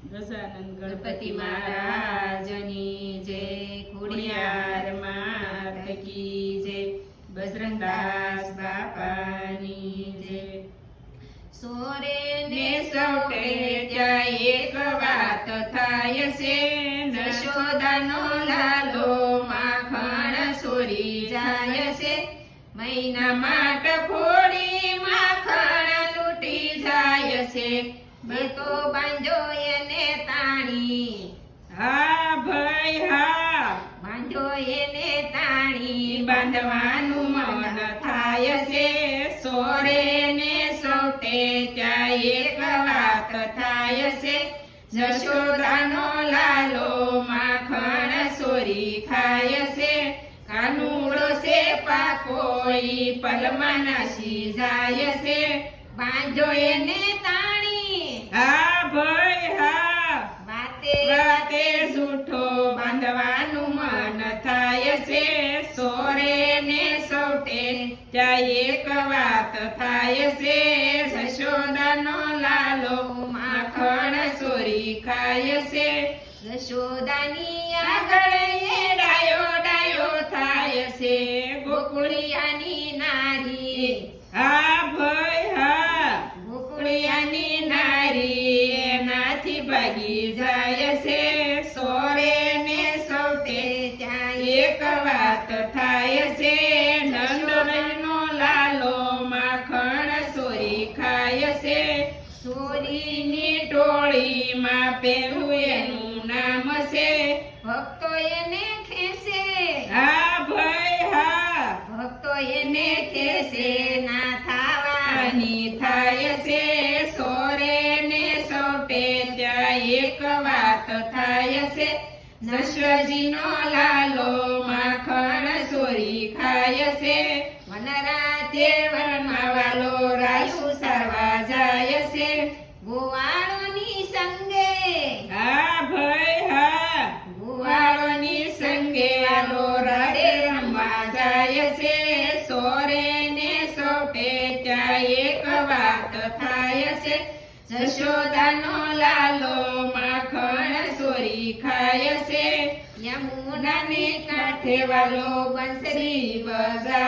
ગજાનંદ ગણપતિ મહારાજની જય ખોડિયાર માત કી જય બજરંગદાસ બાપાની જય. સોરે ને સૌટે ત્યાં એક વાત થાય છે. નશોદાનો લાલો માખણ સોરી જાય છે. મહિના માટ ફોડી માખણ લૂટી જાય છે. બધો તો બાંધો એને તાણી હા ભાઈ હા બાંધો એને તાણી બાંધવાનું મન થાય છે. સોરે ને સૌટે ત્યાં એક વાત થાય છે. જશોદાનો લાલો માખણ સોરી ખાય છે. કાનુડો છે પાકોઈ પલમાં નાસી જાય છે. બાંધો એને તાણી ત્યાં એક વાત થાય છે જશોદાનો લાલો માખણ સોરી ખાય છે. જશોદાની આગળ એ ડાયો ડાયો થાય છે ગોકુળિયાની નારી. હા ભાઈ ખાય છે સોરીની ટોળીમાં પેલું એનું નામ છે. ભક્તો એને ખેસે. હા ભાઈ હા. ભક્તો એને ખેસે. ના થાવાની થાય છે સોરે ને સોપે ત્યાં એક વાત થાય છે. નશ્વજીનો લાલો માખણ સોરી ખાય છે. વનરાતે વનમાં વાલો રાયુ સારવા જાય છે ગોવાળોની સંગે. હા ભાઈ હા. ગુવાળોની સંગે આલો રડે રમવા જાય છે. સોરે ને સૌટે ત્યાં એક વાત થાય છે. જશોદાનો લાલો માખણ સોરી ખાય છે. યમુનાને કાંઠે વાલો બંસરી બજાડે